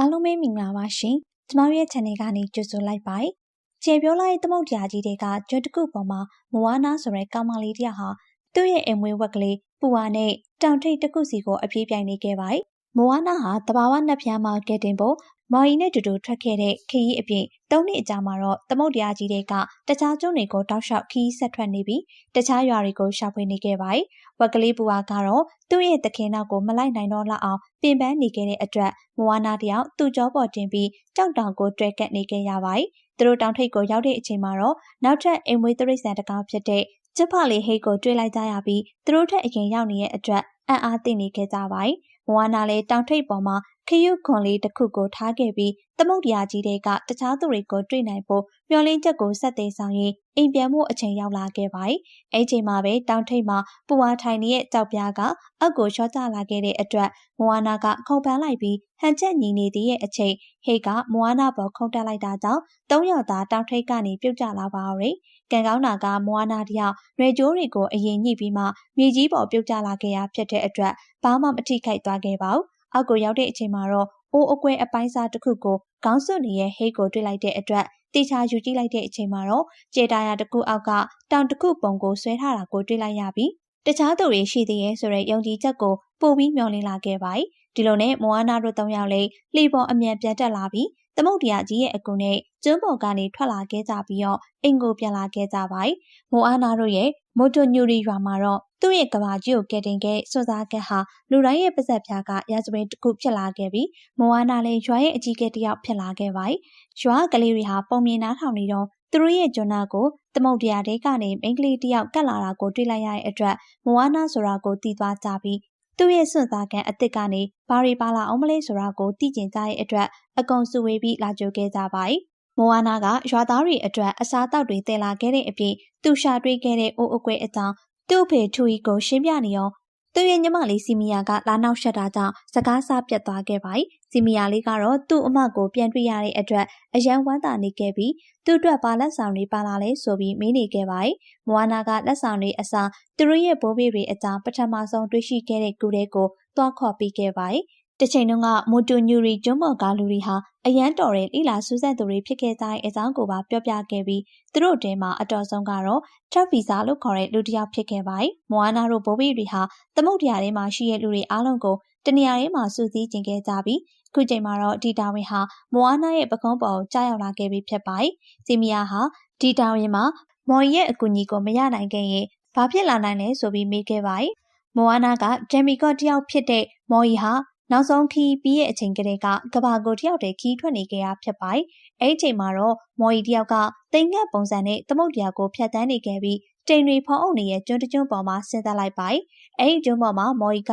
အားလုံးပဲမင်္ဂလာပါရှင်။ကျမတို့ရဲ့ channel ကနေကြိုဆိုလိုက်ပါတယ်။ကျေပြောလိုက်သမုတ်တရားကြီးတွေကကျွတ်တခုပေါ်မှာမဝါနာဆိုတဲ့ကောင်မလေးတယောက်ဟာသူ့ရဲ့အိမ်မွေးဝက်ကလေးပူဝါနဲ့တောင်ထိပ်တစ်ခုစီကိုအပြေးပြိုင်နေခဲ့ပါတယ်။မဝါနာဟာတဘာဝနှက်ဖျားမှာကဲတင်ဖို့မော်ရီနဲ့တူတူထွက်ခဲ့တဲ့ခရီးအပြင်သုံးနှစ်အကြာမှာတော့သမုတ်တရားကြီးတွေကတခြားကျွန်းတွေကိုတောက်လျှောက်ခရီးဆက်ထွက်နေပြီးတခြားရွာတွေကိုရှာဖွေနေခဲ့ပါတယ်။ဝက်ကလေးပူဝါကတော့သူ့ရဲ့တခင်နောက်ကိုမလိုက်နိုင်တော့လောက်အောင်ပ င်ပန်းနေခဲ့တဲ့အတွက်မဝါနာတယောက်သူ့ကြောပေါ်တင်ပြီးကြောက်တောင်ကိုတွဲကပ်နေခဲ့ရပါတယ်။သူတို့တောင်ထိပ်ကိုရောက်တဲ့အချိန်မှာတော့နောက်ထပ်အိမ်မွေးတရိษံတကားဖြစ်တဲ့ကျဖလေးဟိတ်ကိုတွေ့လိုက်ကြရပြီးသူတို့ထက်အရင်ရောက်နေတဲ့အတွက်အံ့အားသင့်နေခဲ့ကြပါတယ်။မ ဝါနာလည်းတောင်ထိပ်ပေါ်မှာခရုခွန်လေးတစ်ခုကိုထားခဲ့ပြီးသမုတ်တရားကြီးတွေကတခြားသူတွေကိုတွေ့နိုင်ဖို့မျောလင်းချက်ကိုဆက်သေးဆောင်ရင်အိမ်ပြန်မှုအချိန်ရောက်လာခဲ့ပါတယ်။အဲ့ချိန်မှာပဲတောင်ထိပ်မှာပူဝါထိုင်နေတဲ့ကြောက်ပြားကအောက်ကိုချောကျလာခဲ့တဲ့အတွက်မဝါနာကခုန်ပန်းလိုက်ပြီးဟန်ချက်ညီနေသေးရဲ့အချိန်ဟေကမဝါနာပေါ်ခုန်တက်လိုက်တာကြောင့်သုံးယောက်သားတောင်ထိပ်ကနေပြုတ်ကျလာပါရယ်။ ကံကောင်းတာကမဝါနာတယောက်ရွယ်ကြိုးတွေကိုအရင်ညှိပြီးမှမြေကြီးပေါ်ပြုတ်ကျလာခဲ့ရဖြစ်တဲ့အတွက်ဘာမှမထိခိုက်သွားခဲ့ပါဘူး။အောက်ကိုရောက်တဲ့အချိန်မှာတော့အိုးအကွဲအပိုင်းစားတစ်ခုကိုခေါင်းစွပ်နေတဲ့ဟိတ်ကိုတွေ့လိုက်တဲ့အတွက်တေချာယူကြည့်လိုက်တဲ့အချိန်မှာတော့ကြေတာယာတစ်ခုအောက်ကတောင်တစ်ခုပုံကိုဆွဲထားတာကိုတွေ့လိုက်ရပြီးတခြားသူတွေရှိသေးရဲ့ဆိုတဲ့ယုံကြည်ချက်ကိုပို့ပြီးမျှော်လင့်လာခဲ့ပါတယ်ဒီလိုနဲ့မိုအာနာတို့၃ယောက်လေးလှေပေါ်အမြန်ပြန်တက်လာပြီး သမုတ်တရားကြီးရဲ့အကူနဲ့ကျွန်းပေါ်ကနေထွက်လာခဲ့ကြပြီးတော့အိမ်ကိုပြန်လာခဲ့ကြပါတယ်။မိုအာနာတို့ရဲ့မိုတိုညူရီရွာမှာတော့သူ့ရဲ့ကဘာကြီးကိုကယ်တင်ခဲ့စွစားကက်ဟာလူတိုင်းရဲ့ပါဇက်ဖျားကရာဇဝင်တစ်ခုဖြစ်လာခဲ့ပြီးမိုအာနာလည်းရွာရဲ့အကြီးအကဲတစ်ယောက်ဖြစ်လာခဲ့ပါတယ်။ရွာကလေးတွေဟာပုံမြင်နားထောင်နေတော့သူတို့ရဲ့ကျွန်းနာကိုသမုတ်တရားတွေကနေမိန်းကလေးတယောက်ကတ်လာတာကိုတွေ့လိုက်ရတဲ့အတွက်မိုအာနာဆိုတာကိုသိသွားကြပြီးသူ့ရဲ့စွန့်စားကန်အစ်စ်ကနေဘာရီပါလာအောင်မလဲဆိုတာကိုသိကျင်ကြတဲ့အတွက် အကုန်စုဝေးပြီးလာကြိုခဲ့ကြပါတယ်။မိုဝါနာကရွာသားတွေအတွက်အစားအသောက်တွေတင်လာခဲ့တဲ့အပြင်သူရှာတွေ့ခဲ့တဲ့အိုးအကွဲအကြောင်းသူ့ဖေထူကြီးကိုရှင်းပြနေရောသူ့ရဲ့ညီမလေးစီမီယာကလာနောက်ရှက်တာကြောင့်စကားဆပြတ်သွားခဲ့ပါတယ်။စီမီယာလေးကတော့သူ့အမကိုပြန်တွေ့ရတဲ့အတွက်အယံဝမ်းသာနေခဲ့ပြီးသူ့အတွက်ပါလက်ဆောင်တွေပါလာလဲဆိုပြီးမေးနေခဲ့ပါတယ်။မွာနာကလက်ဆောင်တွေအစားသူတို့ရဲ့ဘိုးဘေးတွေအကြောင်းပထမဆုံးတွေ့ရှိခဲ့တဲ့ကူတဲကိုသွားခေါ်ပြီးခဲ့ပါတယ် တစ်ချိန်တုန်းကမိုတူညူရီကျွန်းပေါ်ကားလူတွေဟာအရန်တော်တဲ့လိလာစူးစက်သူတွေဖြစ်ခဲ့ကြတဲ့အကြောင်းကိုပါပြောပြခဲ့ပြီးသူတို့တဲမှာအတော်ဆုံးကတော့ trap visa လို့ခေါ်တဲ့လူတစ်ယောက်ဖြစ်ခဲ့ပါတယ်။မိုအာနာတို့ဘိုးဘီတွေဟာသမုတ်တရားထဲမှာရှိတဲ့လူတွေအားလုံးကိုတနေရာထဲမှာစုစည်းကျင်ခဲ့ကြပြီးခုချိန်မှာတော့ဒီတာဝန်ဟာမိုအာနာရဲ့ပကုံးပေါ်ကိုကြားရောက်လာခဲ့ပြီးဖြစ်ပါတယ်။စီမီယာဟာဒီတာဝန်မှာမော်ရီရဲ့အကူအညီကိုမရနိုင်ခဲ့ရင်ဘာဖြစ်လာနိုင်လဲဆိုပြီးမေးခဲ့ပါတယ်။မိုအာနာကဂျယ်မီကော့တယောက်ဖြစ်တဲ့မော်ရီဟာ နောက်ဆုံးခီးပြီးရဲ့အချိန်ကလေးကကဘာကိုတယောက်တည်းခီးထွက်နေကြရဖြစ်ပါတယ်။အဲ့ဒီအချိန်မှာတော့မော်ရီတယောက်ကတိမ်ငတ်ပုံစံနဲ့သမုတ်တရားကိုဖျက်ဆီးနေခဲ့ပြီးတိမ်တွေဖုံးအုပ်နေတဲ့ကျွန်းတကျွန်းပေါ်မှာဆင်းသက်လိုက်ပါတယ်။အဲ့ဒီကျွန်းပေါ်မှာမော်ရီက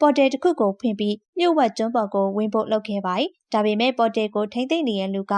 ပေါ်တယ်တစ်ခုကိုဖွင့်ပြီးမြုပ်ဝက်ကျွန်းပေါ်ကိုဝင်ဖို့လုပ်ခဲ့ပါတယ်။ဒါပေမဲ့ပေါ်တယ်ကိုထိမ့်သိမ့်နေတဲ့လူက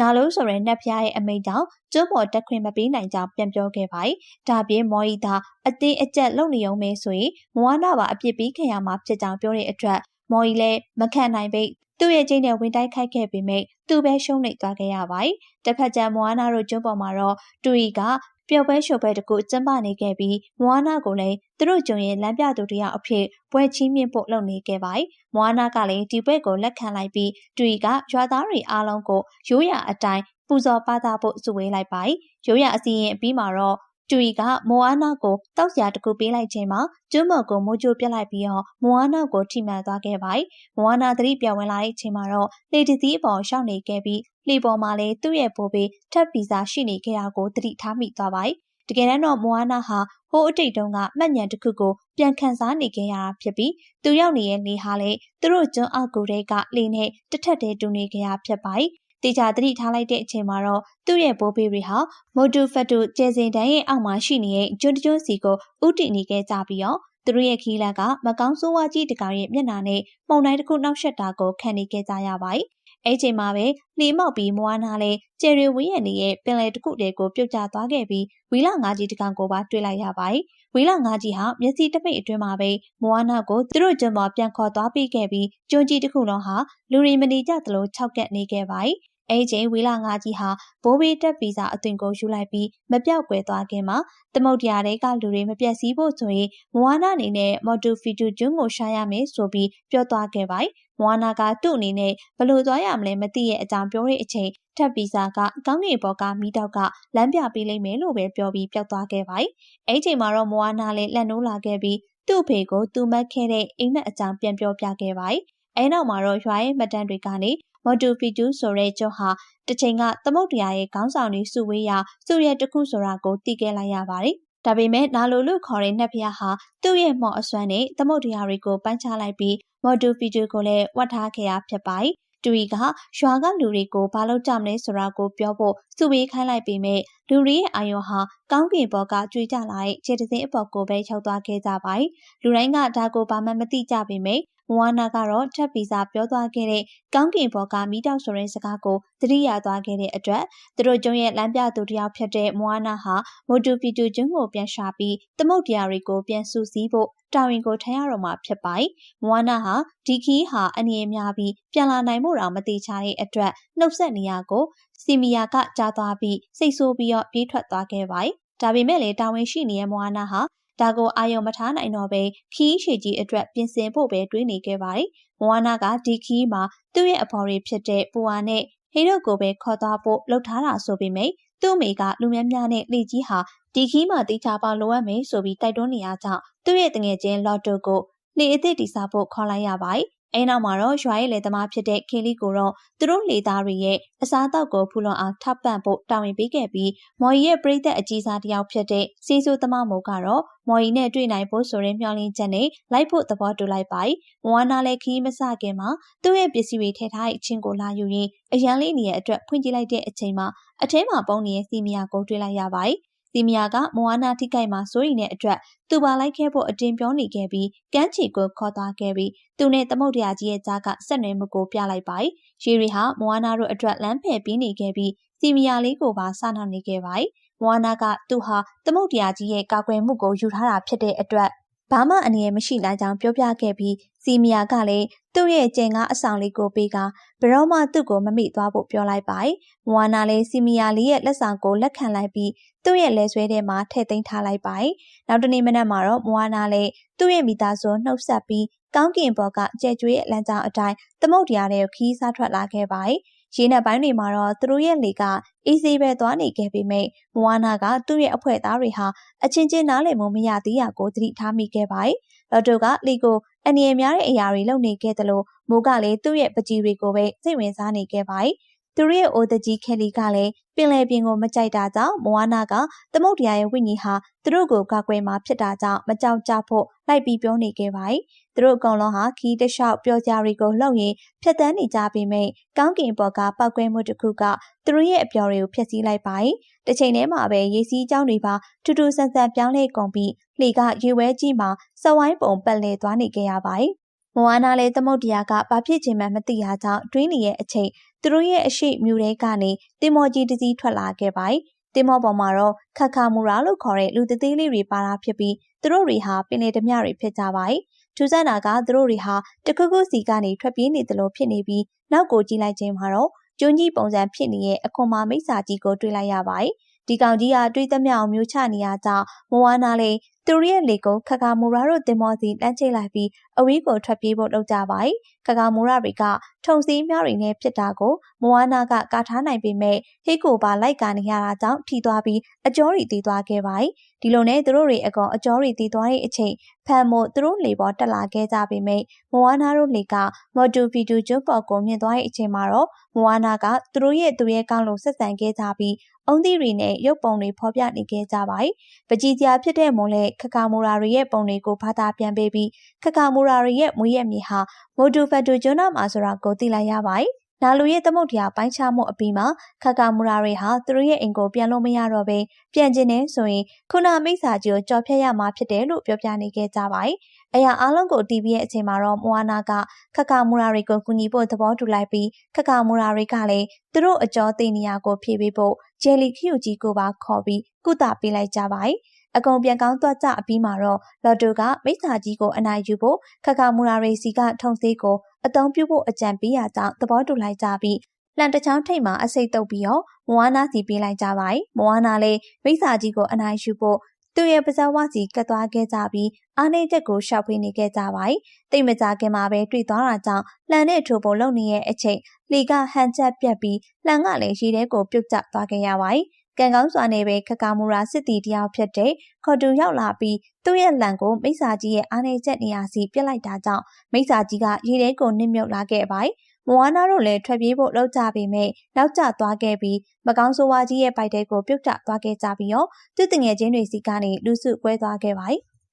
နာလို့ဆိုတဲ့နှက်ဖျားရဲ့အမိန့်ကြောင့်ကျွန်းပေါ်တက်ခွင့်မပေးနိုင်ကြောင်းပြန်ပြောခဲ့ပါတယ်။ဒါပြင်မော်ရီသာအသေးအကျက်လုံနေုံမဲဆိုရင်မဝါနာပါအပြစ်ပေးခင်ရမှာဖြစ်ကြောင်းပြောတဲ့အတွက် မော်ရီလည်းမခံနိုင်ပိတ်သူ့ရဲ့ကျင်းနဲ့ဝင်တိုက်ခိုက်ခဲ့ပေမဲ့သူပဲရှုံးနေသွားခဲ့ရပါတယ်။တစ်ဖက်ကျန်မွာနာတို့ကျွန်းပေါ်မှာတော့တူရီကပျော်ပွဲရှုပ်ပွဲတကူကျင်းပနေခဲ့ပြီးမွာနာကိုလည်းသူတို့ကျုံရဲ့လမ်းပြသူတယောက်အဖြစ်ပွဲချင်းမြင့်ဖို့လုပ်နေခဲ့ပါတယ်။မွာနာကလည်းဒီပွဲကိုလက်ခံလိုက်ပြီးတူရီကရွာသားတွေအားလုံးကိုရိုးရာအတိုင်းပူဇော်ပါသဖို့စုဝေးလိုက်ပါတယ်။ရိုးရာအစီရင်အပြီးမှာတော့ ကျူရီကမိုအာနာကိုတောက်စရာတကူပေးလိုက်ခြင်းမှာကျွန်းမော်ကိုမိုးကြိုးပြစ်လိုက်ပြီးတော့မိုအာနာကိုထိမှန်သွားခဲ့ပါတယ်။မိုအာနာသတိပြောင်းဝင်လာတဲ့အချိန်မှာတော့လေတစည်းအပေါ်ရှောက်နေခဲ့ပြီးလှေပေါ်မှာလည်းသူ့ရဲ့ဘိုးဘေးထပ်ဗီဇာရှိနေခဲ့တာကိုသတိထားမိသွားပါတယ်။တကယ်တမ်းတော့မိုအာနာဟာဟိုးအတိတ်တုန်းကမှတ်ဉာဏ်တစ်ခုကိုပြန်ခန်းစားနေခဲ့ရတာဖြစ်ပြီးသူရောက်နေတဲ့နေဟာလေသူတို့ကျွန်းအောက်ကိုတဲကလေနဲ့တစ်ထက်တည်းတူနေကြရဖြစ်ပါတယ် တေချာသတိထားလိုက်တဲ့အချိန်မှာတော့သူ့ရဲ့ဘိုးဘေးတွေဟာမိုတူဖက်တူကျဲစင်တန်းရဲ့အောက်မှာရှိနေတဲ့ကျွန်းတကျွန်းစီကိုဥတီနေခဲ့ကြပြီးတော့သူတို့ရဲ့ခီးလက်ကမကောင်းဆိုးဝါးကြီးတကောင်ရဲ့မျက်နှာနဲ့မှုန်တိုင်းတစ်ခုနှောက်ယှက်တာကိုခံနေခဲ့ကြရပါတယ်။အဲ့ချိန်မှာပဲနှီးမောက်ပြီးမွားနာလဲကျယ်ရီဝင်းရနေရဲ့ပင်လယ်တစ်ခုတည်းကိုပြုတ်ကျသွားခဲ့ပြီးဝီလာငါးကြီးတကောင်ကိုပါတွေ့လိုက်ရပါတယ်။ ဝီလာငါးကြီးဟာမျက်စိတပိတ်အတွင်းမှာပဲမွားနာကိုသူတို့ကျွန်းပေါ်ပြန်ခေါ်သွားပြီးခဲ့ပြီးကျွန်းကြီးတစ်ခုလုံးဟာလူရီမနေကြသလိုခြောက်ကပ်နေခဲ့ပါတယ်။ အဲချိန်ဝီလာငါကြီးဟာဘိုးဘေးတက်ဗီဇာအသွင်ကိုယူလိုက်ပြီးမပြောက်ကွယ်သွားခင်မှာသမုတ်တရားတွေကလူတွေမပြတ်စည်းဖို့ဆိုရင်မဝါနာအနေနဲ့မော်တူဖီတူကျွန်းကိုရှာရမယ်ဆိုပြီးပြောသွားခဲ့ပါတယ်မွာနာကသူ့အနေနဲ့ဘလို့သွားရမလဲမသိရဲ့အကြောင်းပြောတဲ့အချိန်ထပ်ဗီဇာကကောင်းကင်ဘော်ကမိတောက်ကလမ်းပြပေးလိမ့်မယ်လို့ပဲပြောပြီးပျောက်သွားခဲ့ပါတယ်။အဲ့ချိန်မှာတော့မွာနာလည်းလက်နိုးလာခဲ့ပြီးသူ့ဖေကိုသူမတ်ခဲ့တဲ့အိမ်မက်အကြောင်းပြန်ပြောပြခဲ့ပါတယ်။အဲနောက်မှာတော့ရွာရဲ့မှတ်တမ်းတွေကနေ မော်တူဖီတူဆိုတဲ့ကျွန်းဟာတစ်ချိန်ကသမုတ်တရားရဲ့ခေါင်းဆောင်တွေစုဝေးရာစုရဲတစ်ခုဆိုတာကိုသိခဲ့လိုက်ရပါတယ်။ဒါပေမဲ့နာလိုလို့ခေါ်တဲ့နတ်ဖျားဟာသူ့ရဲ့မော်အစွမ်းနဲ့သမုတ်တရားတွေကိုပန်းချလိုက်ပြီးမော်တူဖီတူကိုလည်းဝတ်ထားခဲ့ရဖြစ်ပါတယ်။တူရီကရွာကလူတွေကိုဘာလို့ကြမလဲဆိုတာကိုပြောဖို့စုဝေးခိုင်းလိုက်ပေမဲ့လူရီရဲ့အာယုံဟာကောင်းကင်ဘော်ကကြွေကြလာတဲ့ခြေတစင်းအပေါ်ကိုပဲရောက်သွားခဲ့ကြပါတယ်။လူတိုင်းကဒါကိုဘာမှမသိကြပေမဲ့ မဝါနာကတော့ထပ်ဗီဇာပြောသွားခဲ့တဲ့ကောင်းကင်ဘော်ကမိတောက်ဆိုတဲ့စကားကိုသတိရသွားခဲ့တဲ့အတွက်သူတို့ကျုံရဲ့လမ်းပြသူတယောက်ဖြစ်တဲ့မဝါနာဟာမိုတူပီတူကျွန်းကိုပြန်ရှာပြီးသမုတ်တရားတွေကိုပြန်စုစည်းဖို့တာဝန်ကိုထမ်းရတော့မှာဖြစ်ပါတယ်။မဝါနာဟာဒီခီးဟာအနေအများပြီးပြန်လာနိုင်မှုတော့မတိချတဲ့အတွက်နှုတ်ဆက်နေရကိုစီမီယာကကြားသွားပြီးစိတ်ဆိုးပြီးတော့ပြေးထွက်သွားခဲ့ပါတယ်။ဒါပေမဲ့လည်းတာဝန်ရှိနေတဲ့မဝါနာဟာ ဒါကိုအာယုံမထားနိုင်တော့ပဲခီးရှည်ကြီးအတွက်ပြင်ဆင်ဖို့ပဲတွေးနေခဲ့ပါတယ်။မဝါနာကဒီခီးမှာသူ့ရဲ့အဖော်တွေဖြစ်တဲ့ပူဝါနဲ့ဟေတို့ကိုပဲခေါ်သွားဖို့လှုပ်ထားတာဆိုပေမဲ့သူ့မိကလူများများနဲ့လေကြီးဟာဒီခီးမှာတေချာပေါလိုအပ်မယ်ဆိုပြီးတိုက်တွန်းနေရကြောင်းသူ့ရဲ့တငယ်ချင်းလော်တိုကိုလေအစ်စ်တိစားဖို့ခေါ်လိုက်ရပါတယ် အဲနောက်မှာတော့ရွာရဲ့လေသမားဖြစ်တဲ့ခေလီကိုတော့သူတို့လေသားတွေရဲ့အစားအသောက်ကိုဖူလွန်အောင်ထောက်ပံ့ဖို့တာဝန်ပေးခဲ့ပြီးမော်ရီရဲ့ပြည်သက်အကြီးစားတစ်ယောက်ဖြစ်တဲ့စီဆိုသမားမိုးကတော့မော်ရီနဲ့တွေ့နိုင်ဖို့ဆိုတဲ့မျှော်လင့်ချက်နဲ့လိုက်ဖို့သဘောတူလိုက်ပါ။မဝါနာလည်းခီးမစခင်မှာသူ့ရဲ့ပစ္စည်းတွေထည့်ထားတဲ့အချင်းကိုလာယူရင်းအရန်လေးနေရဲ့အတွက်ဖွင့်ကြည့်လိုက်တဲ့အချိန်မှာအထဲမှာပုံနေတဲ့စီမီယာကိုတွေ့လိုက်ရပါတယ် စီမီယာကမဝါနာထိခိုက်မှာစိုးရိမ်တဲ့အတွက်သူပါလိုက်ခဲ့ဖို့အတင်းပြောနေခဲ့ပြီးကမ်းခြေကိုခေါ်သွားခဲ့ပြီးသူနဲ့သမုတ်တရားကြီးရဲ့ကြားကဆက်နွယ်မှုကိုပြလိုက်ပါတယ်။ရီရီဟာမဝါနာတို့အတွက်လမ်းဖယ်ပြီးနေခဲ့ပြီးစီမီယာလေးကိုပါစနာနေခဲ့ပါတယ်။မဝါနာကသူဟာသမုတ်တရားကြီးရဲ့ကာကွယ်မှုကိုယူထားတာဖြစ်တဲ့အတွက် ဘာမှအနေရမရှိလာကြောင်းပြောပြခဲ့ပြီးစီမီယာကလည်းသူ့ရဲ့ကျင်ကားအဆောင်လေးကိုပေးကဘရောမှသူ့ကိုမမိသွားဖို့ပြောလိုက်ပါတယ်။မဝါနာလည်းစီမီယာလေးရဲ့လက်ဆောင်ကိုလက်ခံလိုက်ပြီးသူ့ရဲ့လက်ဆွဲထဲမှာထည့်သိမ်းထားလိုက်ပါတယ်။နောက်တနေ့မနက်မှာတော့မဝါနာလည်းသူ့ရဲ့မိသားစုနှုတ်ဆက်ပြီးကောင်းကင်ဘော်ကကြဲကျွေးရဲ့လမ်းကြောင်းအတိုင်းသမုတ်တရားတွေကိုခီးစားထွက်လာခဲ့ပါတယ်။ ရေနက်ပိုင်းတွေမှာတော့သူတို့ရဲ့လေကအေးဆေးပဲသွားနေခဲ့ပေမဲ့မဝါနာကသူ့ရဲ့အဖွဲ့သားတွေဟာအချင်းချင်းနားလည်မှုမရသေးရကိုသတိထားမိခဲ့ပါတယ်။လော်တိုကလီကိုအနေရများတဲ့အရာတွေလုပ်နေခဲ့တယ်လို့မိုးကလည်းသူ့ရဲ့ပကြီးတွေကိုပဲစိတ်ဝင်စားနေခဲ့ပါတယ်။ သူရဲ့အိုတကြီးခဲလီကလည်းပင်လယ်ပြင်ကိုမကြိုက်တာကြောင့်မဝါနာကသမုတ်တရားရဲ့ဝိညာဉ်ဟာသူတို့ကိုကာကွယ်မှာဖြစ်တာကြောင့်မကြောက်ကြဖို့လိုက်ပြီးပြောနေခဲ့ပါတယ်။သူတို့အကောင်လုံးဟာခီးတလျှောက်ပျော်ကြတွေကိုလှုပ်ရင်းဖြတ်တန်းနေကြပေမဲ့ကောင်းကင်ဘော်ကပောက်ကွဲမှုတစ်ခုကသူတို့ရဲ့အပျော်တွေကိုဖျက်ဆီးလိုက်ပါတယ်။တစ်ချိန်တည်းမှာပဲရေစီးကြောင်းတွေပါထူးထူးဆန်းဆန်းပြောင်းလဲကုန်ပြီးလှေကရေဝဲကြီးမှာစဝိုင်းပုံပတ်လဲသွားနေကြရပါတယ်။ မဝါနာလည်းသမုတ်တရားကဘာဖြစ်ခြင်းမှမသိရကြောင်းတွေးနေရဲ့အချိန်သူတို့ရဲ့အရှိမြူတဲကနေတင်မော်ကြီးတစည်းထွက်လာခဲ့ပါတယ်။တင်မော်ပေါ်မှာတော့ခက်ခါမူရာလို့ခေါ်တဲ့လူသေးသေးလေးတွေပါတာဖြစ်ပြီးသူတို့တွေဟာပင်လေဓမြတွေဖြစ်ကြပါတယ်။ထူးဆန်းတာကသူတို့တွေဟာတခုခုစီကနေထွက်ပြေးနေသလိုဖြစ်နေပြီးနောက်ကိုကြည့်လိုက်ခြင်းမှာတော့ကျွန်းကြီးပုံစံဖြစ်နေရဲ့အခွန်မာမိတ်စာကြီးကိုတွေ့လိုက်ရပါတယ်။ ဒီကောင်ကြီးဟာတွေးသမျှအောင်မျိုးချနေရကြောင်းမဝါနာလေးသူတို့ရဲ့လေကိုခကာမူရာတို့တင်မောစီလမ်းချိတ်လိုက်ပြီးအဝေးကိုထွက်ပြေးဖို့လုပ်ကြပါတယ်။ခကာမူရာတွေကထုံစည်းများတွေနဲ့ဖြစ်တာကိုမဝါနာကကာထားနိုင်ပေမဲ့ဟိတ်ကိုပါလိုက်ကာနေရတာကြောင့်ထီသွားပြီးအကျော်ရီတီးသွားခဲ့ပါတယ်။ဒီလိုနဲ့သူတို့တွေအကောင်အကျော်ရီတီးသွားတဲ့အချိန်ဖန်မို့သူတို့လေပေါ်တက်လာခဲ့ကြပေမဲ့မဝါနာတို့လေကမော်တူဖီတူကျွတ်ပေါ်ကိုမြင်သွားတဲ့အချိန်မှာတော့မဝါနာကသူတို့ရဲ့သူရဲ့ကောင်းလို့ဆက်ဆံခဲ့ကြပြီး အုံသီးတွေနဲ့ရုပ်ပုံတွေဖော်ပြနေခဲ့ကြပါတယ်။ပကြီးစရာဖြစ်တဲ့မွန်လက်ခကာမူရာတွေရဲ့ပုံတွေကိုဘာသာပြန်ပေးပြီးခကာမူရာတွေရဲ့မွေးရမြေဟာမိုဒူဖက်တူကျွန်းနာမှာဆိုတာကိုသိလိုက်ရပါတယ်။နာလူရဲ့သမုတ်တရားပိုင်းခြားမှုအပြီးမှာခကာမူရာတွေဟာသူတို့ရဲ့အိမ်ကိုပြန်လို့မရတော့ဘဲပြန်ကျင်နေဆိုရင်ခုနမိစ္ဆာကြီးကိုကြော်ဖြတ်ရမှာဖြစ်တယ်လို့ပြောပြနေခဲ့ကြပါတယ်။ အရာအလုံးကိုတီးပြီးရဲ့အချိန်မှာတော့မွာနာကခကာမူရာတွေကိုကူညီဖို့သဘောတူလိုက်ပြီးခကာမူရာတွေကလည်းသူတို့အကျော်သိနေရကိုဖြည့်ပေးဖို့ဂျယ်လီခီယိုကြီးကိုပါခေါ်ပြီးကုသပေးလိုက်ကြပါတယ်။အကုန်ပြန်ကောင်းသွားကြအပြီးမှာတော့လော်တိုကမိစ္ဆာကြီးကိုအနိုင်ယူဖို့ခခမူရာရီစီကထုံဆေးကိုအသုံးပြုဖို့အကြံပေးရကြောင်းသဘောတူလိုက်ကြပြီးလန်တချောင်းထိတ်မှာအစိတ်တုပ်ပြီးတော့မဝါနာစီပေးလိုက်ကြပါတယ်။မဝါနာလည်းမိစ္ဆာကြီးကိုအနိုင်ယူဖို့ သူရဲ့ပဇာဝစီကတ်သွားခဲ့ကြပြီးအားနေချက်ကိုရှာဖွေနေခဲ့ကြပါတယ်။တိတ်မကြခင်မှာပဲတွေ့သွားတာကြောင့်လှန်နဲ့ထိုးပုံလုပ်နေတဲ့အချိန်လီကဟန်ချက်ပြက်ပြီးလှန်ကလည်းရေထဲကိုပြုတ်ကျသွားခဲ့ရပါတယ်။ကံကောင်းစွာနဲ့ပဲခကာမူရာစစ်တီတယောက်ဖြစ်တဲ့ခေါ်တူရောက်လာပြီးသူ့ရဲ့လံကိုမိစာကြီးရဲ့အားနေချက်နေရာစီပြစ်လိုက်တာကြောင့်မိစာကြီးကရေထဲကိုနစ်မြုပ်လာခဲ့ပါတယ်။ မဝါနာတို့လည်းထွက်ပြေးဖို့လှုပ်ကြပေမဲ့နောက်ကျသွားခဲ့ပြီးမကောင်းဆိုးဝါးကြီးရဲ့ပိုက်တဲကိုပြုတ်ကျသွားခဲ့ကြပြီးတော့သူတငယ်ချင်းတွေစီကနေလူစုကွဲသွားခဲ့ပါ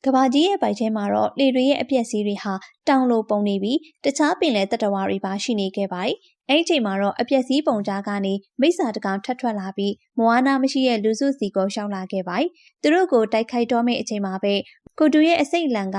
ကဘာကြီးရဲ့ပိုက်ထဲမှာတော့လေတွေရဲ့အပြက်စီးတွေဟာတောင်လိုပုံနေပြီးတခြားပင်လယ်တတဝါတွေပါရှိနေခဲ့ပါ။အဲ့ဒီချိန်မှာတော့အပြက်စီးပုံကြားကနေမိစ္ဆာတကောင်ထပ်ထွက်လာပြီးမဝါနာမရှိရဲ့လူစုစီကိုရှောက်လာခဲ့ပါ။သူတို့ကိုတိုက်ခိုက်တော့မယ့်အချိန်မှာပဲကိုတူရဲ့အစိတ်လန်က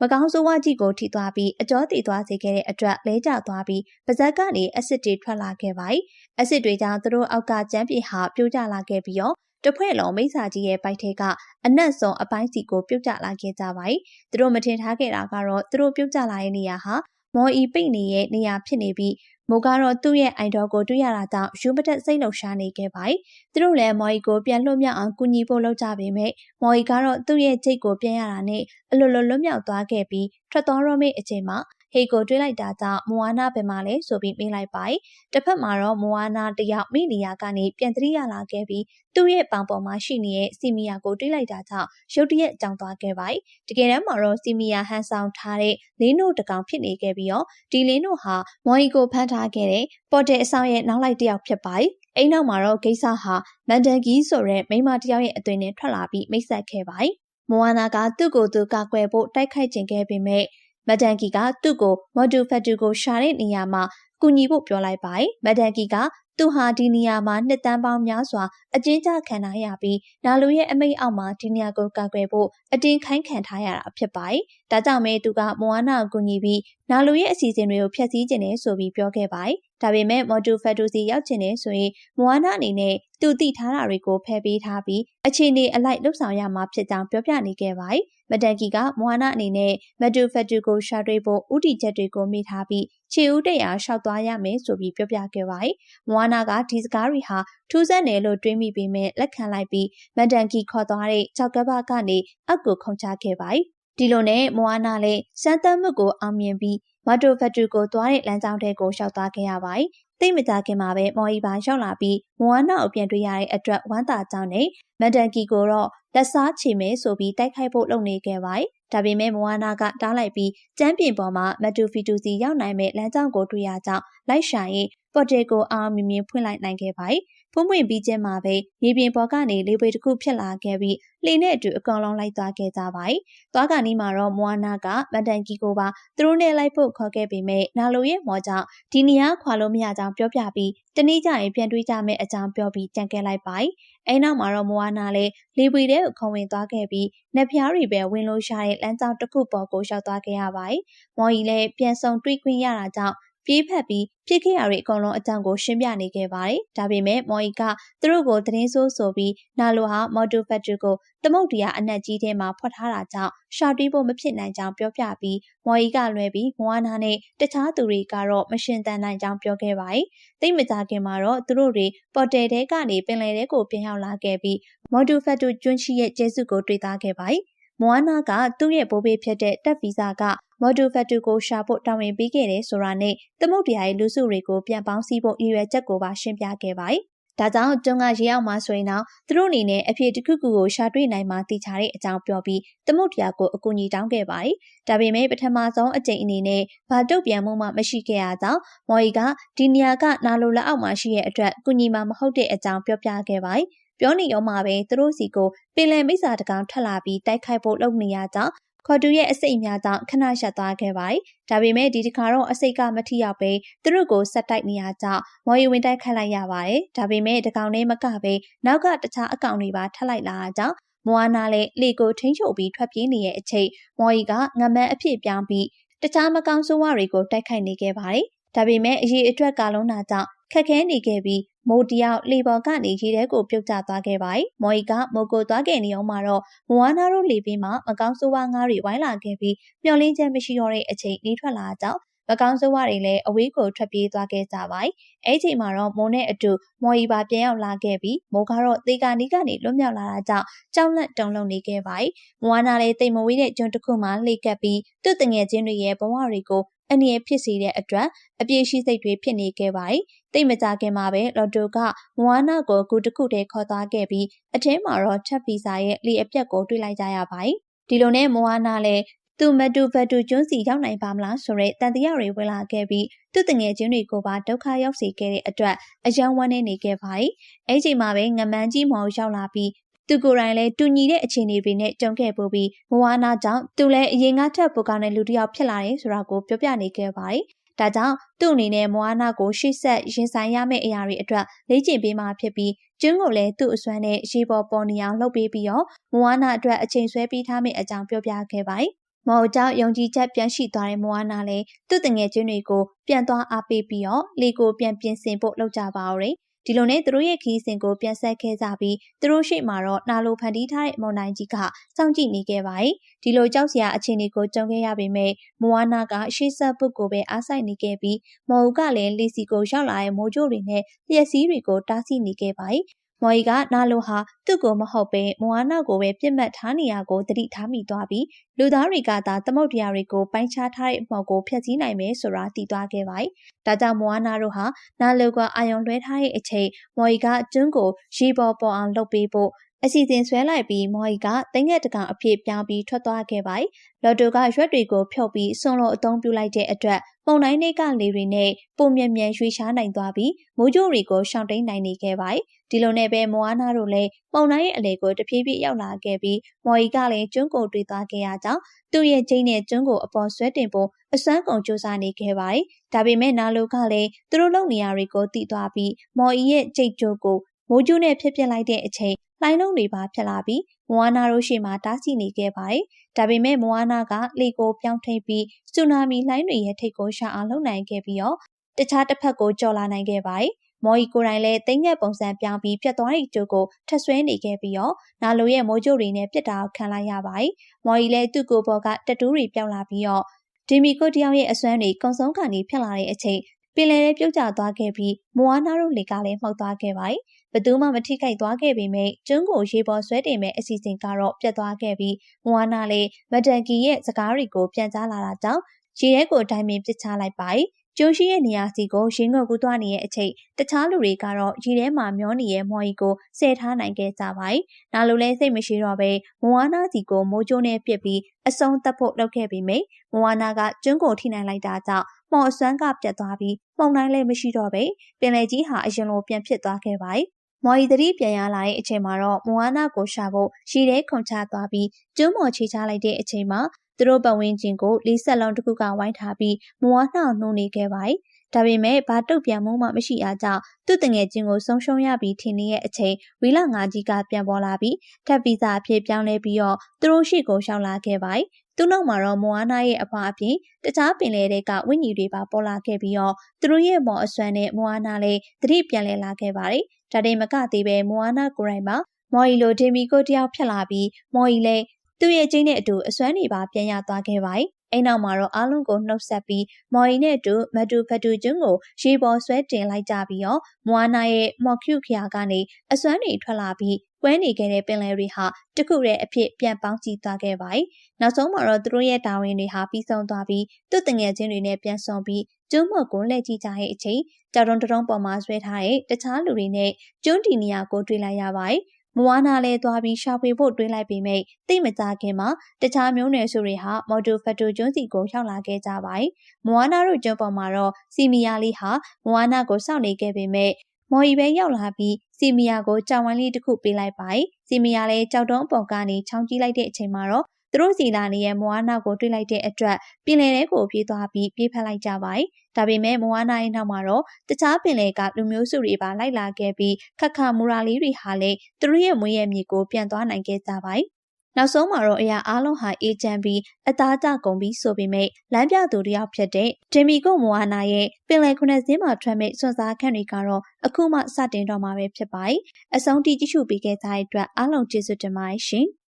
မကောင်းဆိုးဝါးကြီးကိုထိသွားပြီးအကျော်တည်သွားစေခဲ့တဲ့အတွက်လဲကျသွားပြီးပါဇက်ကနေအဆစ်တွေထွက်လာခဲ့ပါ။အဆစ်တွေကြောင့်သူတို့အောက်ကကျန်းပြေဟာပြိုးကျလာခဲ့ပြီးတော့တဖွဲ့လုံးမိစ္ဆာကြီးရဲ့ပိုက်ထဲကအနက်ဆုံးအပိုင်းစီကိုပြုတ်ကျလာခဲ့ကြပါ යි ။သူတို့မထင်ထားခဲ့တာကတော့သူတို့ပြုတ်ကျလာတဲ့နေရာဟာမော်အီပိတ်နေရဲ့နေရာဖြစ်နေပြီး မိုးကတော့သူ့ရဲ့အိုင်တော်ကိုတွေ့ရတာကြောင့်ယူမတက်စိတ်လှုပ်ရှားနေခဲ့ပါ යි ။သူတို့လည်းမော်အီကိုပြန်လွတ်မြောက်အောင်ကူညီဖို့လုပ်ကြပေမဲ့မော်အီကတော့သူ့ရဲ့ချိတ်ကိုပြန်ရတာနဲ့အလွတ်လွတ်လွတ်မြောက်သွားခဲ့ပြီးထွက်သွားတော့မယ့်အချိန်မှာ ဟေကိုတွေးလိုက်တာကြောင့်မိုဝါနာဘယ်မှာလဲဆိုပြီးမေးလိုက်ပါ။တစ်ဖက်မှာတော့မိုဝါနာတယောက်မိနေရကနေပြန်တရိရလာခဲ့ပြီးသူ့ရဲ့ပေါင်ပေါ်မှာရှိနေတဲ့စီမီယာကိုတွေးလိုက်တာကြောင့်ရုတ်တရက်ကြောင်သွားခဲ့ပါ။တကယ်တမ်းမှာတော့စီမီယာဟန်ဆောင်ထားတဲ့လင်းတို့တကောင်ဖြစ်နေခဲ့ပြီးတော့ဒီလင်းတို့ဟာမော်အီကိုဖမ်းထားခဲ့တဲ့ပေါ်တယ်အဆောင်ရဲ့နောက်လိုက်တယောက်ဖြစ်ပါ။အိမ်နောက်မှာတော့ဂိဆာဟာမန်ဒန်ဂီဆိုတဲ့မိမတယောက်ရဲ့အသွင်နဲ့ထွက်လာပြီးမိတ်ဆက်ခဲ့ပါ။မိုဝါနာကသူ့ကိုယ်သူကာကွယ်ဖို့တိုက်ခိုက်ကျင်ခဲ့ပေမဲ့ မဒန်ကီကသူ့ကိုမော်ဒူဖက်တူကိုရှာတဲ့နေရာမှာကူညီဖို့ပြောလိုက်ပါတယ်။မဒန်ကီကသူဟာဒီနေရာမှာနှစ်တန်းပေါင်းများစွာအကျဉ်းချခံထားရပြီးနာလူရဲ့အမိတ်အောက်မှာဒီနေရာကိုကာကွယ်ဖို့အတင်းခိုင်းခံထားရတာဖြစ်ပါတယ်။ဒါကြောင့်မဲသူကမိုဝါနာကိုကူညီပြီး နာလူရဲ့အစီအစဉ်တွေကိုဖျက်ဆီးခြင်းနဲ့ဆိုပြီးပြောခဲ့ပါတယ်။ဒါပေမဲ့မော်ဒူဖက်တူစီရောက်ခြင်းနဲ့ဆိုရင်မိုဝါနာအနေနဲ့သူသိထားတာတွေကိုဖယ်ပေးထားပြီးအခြေအနေအလိုက်လှုပ်ဆောင်ရမှာဖြစ်ကြောင်းပြောပြနေခဲ့ပါတယ်။မတန်ကီကမွာနာအနေနဲ့မတူဖက်တူကိုရှာတွေ့ဖို့ဥတီချက်တွေကိုမိထားပြီးခြေဦးတရာရှောက်သွားရမယ်ဆိုပြီးပြောပြခဲ့ပါတယ်။မွာနာကဒီစကားတွေဟာထူးဆန်းတယ်လို့တွေးမိပေမဲ့လက်ခံလိုက်ပြီးမတန်ကီခေါ်သွားတဲ့ကြောက်ကပကနေအက်ကိုခုန်ချခဲ့ပါတယ်။ ဒီလိုနဲ့မွာနာလည်းစမ်းသပ်မှုကိုအောင်မြင်ပြီးမတိုဖက်တူကိုသွားတဲ့လမ်းကြောင်းထဲကိုရှောက်သွားခဲ့ရပါတယ်။သိမကြခင်မှာပဲမော်အီပါရောက်လာပြီးမွာနာကိုပြန်တွေ့ရတဲ့အတွက်ဝမ်းသာကြောင်းနဲ့မန်တန်ကီကိုတော့လက်စားချေမယ်ဆိုပြီးတိုက်ခိုက်ဖို့လုပ်နေခဲ့ပါတယ်။ဒါပေမဲ့မဝါနာကတားလိုက်ပြီးကျမ်းပြင်ပေါ်မှာမတူဖီတူစီရောက်နိုင်မဲ့လမ်းကြောင်းကိုတွေ့ရကြောင်းလိုက်ရှာရင်ပေါ်တေကိုအားမြင်မြင်ဖွင့်လိုက်နိုင်ခဲ့ပါတယ်။ ဖွင့်ဖွင့်ပြီးချင်းမှာပဲမြေပြင်ပေါ်ကနေလေပွေတစ်ခုဖြစ်လာခဲ့ပြီးလှေနဲ့အတူအကောင်လုံးလိုက်သွားခဲ့ကြပါတယ်။သွားကနီးမှာတော့မွာနာကမန်တန်ကီကိုပါသူတို့နဲ့လိုက်ဖို့ခေါ်ခဲ့ပေမဲ့နာလိုရဲ့မော်ကြောင့်ဒီနေရာခွာလို့မရကြောင်းပြောပြပြီးတနေ့ကျရင်ပြန်တွေးကြမယ့်အကြောင်းပြောပြီးကြံခဲ့လိုက်ပါတယ်။အဲနောက်မှာတော့မွာနာလည်းလေပွေတဲ့ကိုခုံဝင်သွားခဲ့ပြီးနှက်ဖျားတွေပဲဝင်လို့ရတဲ့လမ်းကြောင်းတစ်ခုပေါ်ကိုရောက်သွားခဲ့ရပါတယ်။မော်ကြီးလည်းပြန်ဆောင်တွေးခွင့်ရတာကြောင့် ပြေးဖက်ပြီးဖြစ်ခဲ့ရတဲ့အကုန်လုံးအကြောင်းကိုရှင်းပြနေခဲ့ပါတယ်။ဒါပေမဲ့မော်ဤကသူတို့ကိုသတင်းဆိုးဆိုပြီးနာလိုဟာမော်တူဖက်ထရီကိုသမုတ်တရားအနက်ကြီးထဲမှာဖွက်ထားတာကြောင့်ရှာတီးဖို့မဖြစ်နိုင်ကြောင်းပြောပြပြီးမော်ဤကလွဲပြီးမွားနာနဲ့တခြားသူတွေကတော့မရှင်တန်နိုင်ကြောင်းပြောခဲ့ပါတယ်။သိမကြခင်မှာတော့သူတို့တွေပေါ်တယ်တဲကနေပင်လယ်ထဲကိုပြန်ရောက်လာခဲ့ပြီးမော်တူဖက်တူကျွန်းရှိရဲ့ကျဲစုကိုတွေ့သားခဲ့ပါတယ်။မွားနာကသူ့ရဲ့ဘိုးဘေးဖြစ်တဲ့တက်ဗီဇာက မော်ဒူဖက်တူကိုရှာဖို့တာဝန်ပေးခဲ့တယ်ဆိုတာနဲ့သမုတ်တရားရဲ့လူစုတွေကိုပြန်ပေါင်းစည်းဖို့ရည်ရွယ်ချက်ကိုပါရှင်းပြခဲ့ပါတယ်။ဒါကြောင့်ကျွန်းကရေအောင်မှဆိုရင်တော့သူတို့အနေနဲ့အဖြစ်တစ်ခုခုကိုရှာတွေ့နိုင်မှသိချတဲ့အကြောင်းပြောပြီးသမုတ်တရားကိုအကူအညီတောင်းခဲ့ပါတယ်။ဒါပေမဲ့ပထမဆုံးအကြိမ်အနေနဲ့ဘာတုတ်ပြန်မှုမှမရှိခဲ့ရကြောင်းမော်ရီကဒီနေရာကနာလိုလက်အောက်မှာရှိတဲ့အတွက်ကူညီမှမဟုတ်တဲ့အကြောင်းပြောပြခဲ့ပါတယ်။ပြောနေရောမှာပဲသူတို့စီကိုပင်လယ်မိစ္ဆာတကောင်ထပ်လာပြီးတိုက်ခိုက်ဖို့လုပ်နေရကြောင်း ခေါ်တူရဲ့အစိတ်အများကြောင့်ခဏရှက်သွားခဲ့ပါတယ်။ဒါပေမဲ့ဒီတစ်ခါတော့အစိတ်ကမထိရောက်ပဲသူတို့ကိုဆက်တိုက်နေရကြောင့်မော်ရီဝင်တိုက်ခတ်လိုက်ရပါတယ်။ဒါပေမဲ့တကောင်နဲ့မကပဲနောက်ကတခြားအကောင်တွေပါထပ်လိုက်လာတာကြောင့်မွာနာလည်းလေကိုထိန်းချုပ်ပြီးထွက်ပြေးနေတဲ့အချိန်မော်ရီကငမန်းအဖြစ်ပြောင်းပြီးတခြားမကောင်းဆိုးဝါးတွေကိုတိုက်ခိုက်နေခဲ့ပါတယ်။ ဒါပေမဲ့အရေးအတွက်ကလုံးနာကြောင့်ခက်ခဲနေခဲ့ပြီးမိုးတယောက်လေပေါ်ကနေရေထဲကိုပြုတ်ကျသွားခဲ့ပါတယ်။မော်ဤကမိုးကိုသွားခဲ့နေအောင်မှာတော့မဝါနာတို့လေပင်မှာမကောင်းဆိုးဝါးငါးတွေဝိုင်းလာခဲ့ပြီးမျောလင်းချက်မရှိတော့တဲ့အချိန်နေထွက်လာကြောင်းမကောင်းဆိုးဝါးတွေလည်းအဝေးကိုထွက်ပြေးသွားခဲ့ကြပါတယ်။အဲ့ချိန်မှာတော့မိုးနဲ့အတူမော်ရီပါပြန်ရောက်လာခဲ့ပြီးမိုးကတော့သေကာနီးကနေလွတ်မြောက်လာတာကြောင့်ကြောက်လန့်တုန်လှုပ်နေခဲ့ပါတယ်။မွာနာလည်းတိမ်မဝေးတဲ့ကျွန်းတစ်ခုမှလှိတ်ကပ်ပြီးသူ့တငယ်ချင်းတွေရဲ့ဘဝတွေကို အနည်းဖြစ်စေတဲ့အတွက်အပြည့်ရှိစိတ်တွေဖြစ်နေခဲ့ပါတယ်။တိတ်မကြခင်မှာပဲလော်တိုကမွာနာကိုကူတစ်ခုတည်းခေါ်သွားခဲ့ပြီးအထင်းမှာတော့ချက်ပီစာရဲ့လေအပြက်ကိုတွေ့လိုက်ကြရပါတယ်။ဒီလိုနဲ့မွာနာလည်းသူမတူဘတူကျွန်းစီရောက်နိုင်ပါမလားဆိုတဲ့တန်တရားတွေဝင်လာခဲ့ပြီးသူ့တငယ်ချင်းတွေကိုပါဒုက္ခရောက်စေခဲ့တဲ့အတွက်အယံဝမ်းနေနေခဲ့ပါတယ်။အဲ့ချိန်မှာပဲငမန်းကြီးမောင်ရောက်လာပြီး သူကိုယ်တိုင်လည်းတူညီတဲ့အခြေအနေတွေနဲ့ကြုံခဲ့ပို့ပြီးမဝါနာကြောင့်သူလည်းအရင်ကထက်ပိုကောင်းတဲ့လူတစ်ယောက်ဖြစ်လာတယ်ဆိုတာကိုပြောပြနေခဲ့ပါတယ်။ဒါကြောင့်သူ့အနေနဲ့မဝါနာကိုရှေ့ဆက်ရင်ဆိုင်ရမယ့်အရာတွေအတွက်လေ့ကျင့်ပေးမှဖြစ်ပြီးကျွန်းကိုလည်းသူ့အစွမ်းနဲ့ရေပေါ်ပေါ်နေအောင်လှုပ်ပေးပြီးတော့မဝါနာအတွက်အချိန်ဆွဲပေးထားမယ့်အကြောင်းပြောပြခဲ့ပါတယ်။မော်ကြောင့်ယုံကြည်ချက်ပြန်ရှိသွားတဲ့မဝါနာလည်းသူ့တငယ်ချင်းတွေကိုပြန်သွားအားပေးပြီးတော့လေကိုပြန်ပြင်ဆင်ဖို့လုပ်ကြပါဦးတယ်။ ဒီလိုနဲ့သူတို့ရဲ့ခီးစဉ်ကိုပြန်ဆက်ခဲ့ကြပြီးသူတို့ရှိမှတော့နာလိုဖန်တီးထားတဲ့မွန်နိုင်ကြီးကစောင့်ကြည့်နေခဲ့ပါတယ်။ဒီလိုကြောက်စရာအခြေအနေကိုကြုံခဲ့ရပေမဲ့မွာနာကရှေ့ဆက်ပုတ်ကိုပဲအားဆိုင်နေခဲ့ပြီးမော်ဦးကလည်းလီစီကိုရောက်လာတဲ့မိုးကြိုးတွေနဲ့လျက်စီးတွေကိုတားဆီးနေခဲ့ပါတယ် မော်ရီကနာလိုဟာသူ့ကိုမဟုတ်ပဲမွာနာကိုပဲပြစ်မှတ်ထားနေရကိုတတိထားမိသွားပြီးလူသားတွေကသာသမုတ်တရားတွေကိုပိုင်းခြားထားတဲ့အမော်ကိုဖျက်ဆီးနိုင်မယ်ဆိုတာသိသွားခဲ့ပါတယ်။ဒါကြောင့်မွာနာတို့ဟာနာလိုကအာယုံလွှဲထားတဲ့အချိန်မော်ရီကကျွန်းကိုရေပေါ်ပေါ်အောင်လှုပ်ပေးဖို့ အစီအစဉ်ဆွဲလိုက်ပြီးမော်ရီကတိငက်တကောင်အဖြစ်ပြောင်းပြီးထွက်သွားခဲ့ပါတယ်။လော်တိုကရွက်တွေကိုဖြုတ်ပြီးစွန်လိုအုံပြုလိုက်တဲ့အတွက်ပုံတိုင်းတွေကလေတွေနဲ့ပုံမြက်မြန်ရွှေရှားနိုင်သွားပြီးမိုးကြိုးတွေကိုရှောင်တိန်နိုင်နေခဲ့ပါတယ်။ဒီလိုနဲ့ပဲမိုးအားနာတို့လည်းပုံတိုင်းရဲ့အလေကိုတဖြည်းဖြည်းရောက်လာခဲ့ပြီးမော်ရီကလည်းကျွန်းကိုတွေ့သွားခဲ့ရကြောင်းသူ့ရဲ့ချိန်နဲ့ကျွန်းကိုအပေါ်ဆွဲတင်ဖို့အစွမ်းကုန်စူးစမ်းနေခဲ့ပါတယ်။ဒါပေမဲ့နာလိုကလည်းသူတို့လုံနေရာတွေကိုတည်သွားပြီးမော်ရီရဲ့ကြိတ်ကြိုးကိုမိုးကြိုးနဲ့ဖြစ်ပစ်လိုက်တဲ့အချိန် လှိုင်းလုံးတွေပါဖြစ်လာပြီးမွာနာတို့ရှိမှတားဆီးနေခဲ့ပါတယ်။ဒါပေမဲ့မွာနာကလေကိုပြောင်းထိပ်ပြီးဆူနာမီလှိုင်းတွေရဲ့ထိပ်ကိုရှာအောင်လုပ်နိုင်ခဲ့ပြီးတော့တခြားတစ်ဖက်ကိုကြော်လာနိုင်ခဲ့ပါတယ်။မော်ဤကိုယ်တိုင်လည်းတိမ်ငက်ပုံစံပြောင်းပြီးပြတ်သွားတဲ့ကြိုးကိုထဆွဲနေခဲ့ပြီးတော့နာလိုရဲ့မိုးကြိုးတွေနဲ့ပြစ်တာကိုခံလိုက်ရပါတယ်။မော်ဤလည်းသူ့ကိုယ်ပေါ်ကတတူးတွေပြောင်းလာပြီးတော့ဒီမီကိုတယောက်ရဲ့အစွမ်းတွေကုံဆုံးခါနေဖြစ်လာတဲ့အချိန်ပင်လယ်ထဲပြုတ်ကျသွားခဲ့ပြီးမွာနာတို့လေကလည်းမှုတ်သွားခဲ့ပါတယ်။ ဘသူမှမထိခိုက်သွားခဲ့ပေမဲ့ကျွန်းကိုရေပေါ်ဆွဲတင်မဲ့အစီအစဉ်ကတော့ပြတ်သွားခဲ့ပြီးမွာနာလည်းမဒန်ကီရဲ့စကားတွေကိုပြန်ကြားလာတာကြောင့်ရေထဲကိုဒိုင်မင်ပစ်ချလိုက်ပါတယ်။ကျိုးရှိရဲ့နေရာစီကိုရင်းငုပ်ကူးသွားနေတဲ့အချိန်တခြားလူတွေကတော့ရေထဲမှာမျောနေရဲ့မော်ကြီးကိုဆဲထားနိုင်ခဲ့ကြပါတယ်။နာလိုလဲစိတ်မရှိတော့ပဲမဝါနာစီကိုမိုးကြိုးနဲ့ပြစ်ပြီးအဆုံးသတ်ဖို့လုပ်ခဲ့ပြီးမိမဝါနာကကျွန်းကိုထိနိုင်လိုက်တာကြောင့်မော်အစွမ်းကပြတ်သွားပြီးပုံတိုင်းလည်းမရှိတော့ပဲပင်လယ်ကြီးဟာအရင်လိုပြန်ဖြစ်သွားခဲ့ပါတယ်။ မော်ရီသတိပြန်ရလာတဲ့အချိန်မှာတော့မွာနာကိုရှာဖို့ရှိတဲ့ခုန်ချသွားပြီးကျွန်းမော်ချေချလိုက်တဲ့အချိန်မှာသူတို့ပတ်ဝန်းကျင်ကိုလီဆက်လုံးတစ်ခုကဝိုင်းထားပြီးမွာနှောင်နှုံနေခဲ့ပါတယ်။ဒါပေမဲ့ဘာတုတ်ပြန်မှုမှမရှိအားကြောင့်သူ့တငယ်ချင်းကိုဆုံးရှုံးရပြီးထင်နေတဲ့အချိန်ဝီလာငါကြီးကပြန်ပေါ်လာပြီးထပ်ဗီဇာအဖြစ်ပြောင်းလဲပြီးတော့သူတို့ရှိကိုရှောက်လာခဲ့ပါတယ်။သူ့နောက်မှာတော့မိုအာနာရဲ့အဖွာအပြင်တခြားပင်လယ်တွေကဝိညာဉ်တွေပါပေါ်လာခဲ့ပြီးတော့သူတို့ရဲ့မော်အစွမ်းနဲ့မိုအာနာလည်းသတိပြန်လဲလာခဲ့ပါတယ်။ ဒါတင်မကသေးပဲမိုအာနာကိုယ်တိုင်မှာမော်ရီလိုဒေမီကိုတယောက်ဖြစ်လာပြီးမော်ရီလည်းသူ့ရဲ့ကျင်းနဲ့အတူအစွမ်းတွေပါပြန်ရသွားခဲ့ပါတယ်။အိမ်နောက်မှာတော့အားလုံးကိုနှုတ်ဆက်ပြီးမော်ရီနဲ့အတူမတူဖတူကျွန်းကိုရေပေါ်ဆွဲတင်လိုက်ကြပြီးတော့မွာနာရဲ့မော်ကျူခရာကနေအစွမ်းတွေထွက်လာပြီး ကွဲနေခဲ့တဲ့ပင်လယ်တွေဟာတခုတည်းအဖြစ်ပြန်ပေါင်းကြည့်သွားခဲ့ပါတယ်။နောက်ဆုံးမှာတော့သူတို့ရဲ့တာဝန်တွေဟာပြီးဆုံးသွားပြီးသူ့တငယ်ချင်းတွေနဲ့ပြန်ဆုံပြီးကျွန်းမော်ကိုလှည့်ကြည့်ကြတဲ့အချိန်ကြောက်တုံးတုံးပေါ်မှာဆွဲထားတဲ့တခြားလူတွေနဲ့ကျွန်းတီနီယာကိုတွေ့လိုက်ရပါတယ်။မဝါနာလဲသွားပြီးရှာဖွေဖို့တွေးလိုက်ပေမဲ့သိမကြခင်မှာတခြားမျိုးနွယ်စုတွေဟာမော်တိုဖက်တိုကျွန်းစီကိုရောက်လာခဲ့ကြပါတယ်။မဝါနာတို့ကျွန်းပေါ်မှာတော့စီမီယာလီဟာမဝါနာကိုစောင့်နေခဲ့ပေမဲ့ မော်ရီပဲရောက်လာပြီးစီမီယာကိုကြောင်ဝိုင်းလေးတစ်ခုပေးလိုက်ပါတယ်။စီမီယာလည်းကြောက်တုံးအပေါ်ကနေချောင်းကြီးလိုက်တဲ့အချိန်မှာတော့သူတို့စီလာနေရဲ့မွားနာကိုတွေ့လိုက်တဲ့အတွက်ပင်လယ်ထဲကိုပြေးသွားပြီးပြေးဖက်လိုက်ကြပါတယ်။ဒါပေမဲ့မွားနာရဲ့နောက်မှာတော့တခြားပင်လယ်ကလူမျိုးစုတွေပါလိုက်လာခဲ့ပြီးခက်ခါမူရာလေးတွေဟာလည်းသူတို့ရဲ့မွေးရဲ့မြေကိုပြန်သွားနိုင်ခဲ့ကြပါတယ်။ နောက်ဆုံးမှာတော့အရာအားလုံးဟာအေဂျန်ပြီးအသားကျကုန်ပြီးဆိုပေမဲ့လမ်းပြသူတယောက်ဖြစ်တဲ့ဂျင်မီကိုမွာနာရဲ့ပင်လယ်ခုနှစ်စင်းမှာထွက်မဲ့စွန့်စားခန့်တွေကတော့အခုမှစတင်တော့မှာပဲဖြစ်ပါတယ်။အဆုံးထိကြည့်ရှုပေးခဲ့ကြတဲ့အတွက်အားလုံးကျေးဇူးတင်ပါတယ်ရှင်။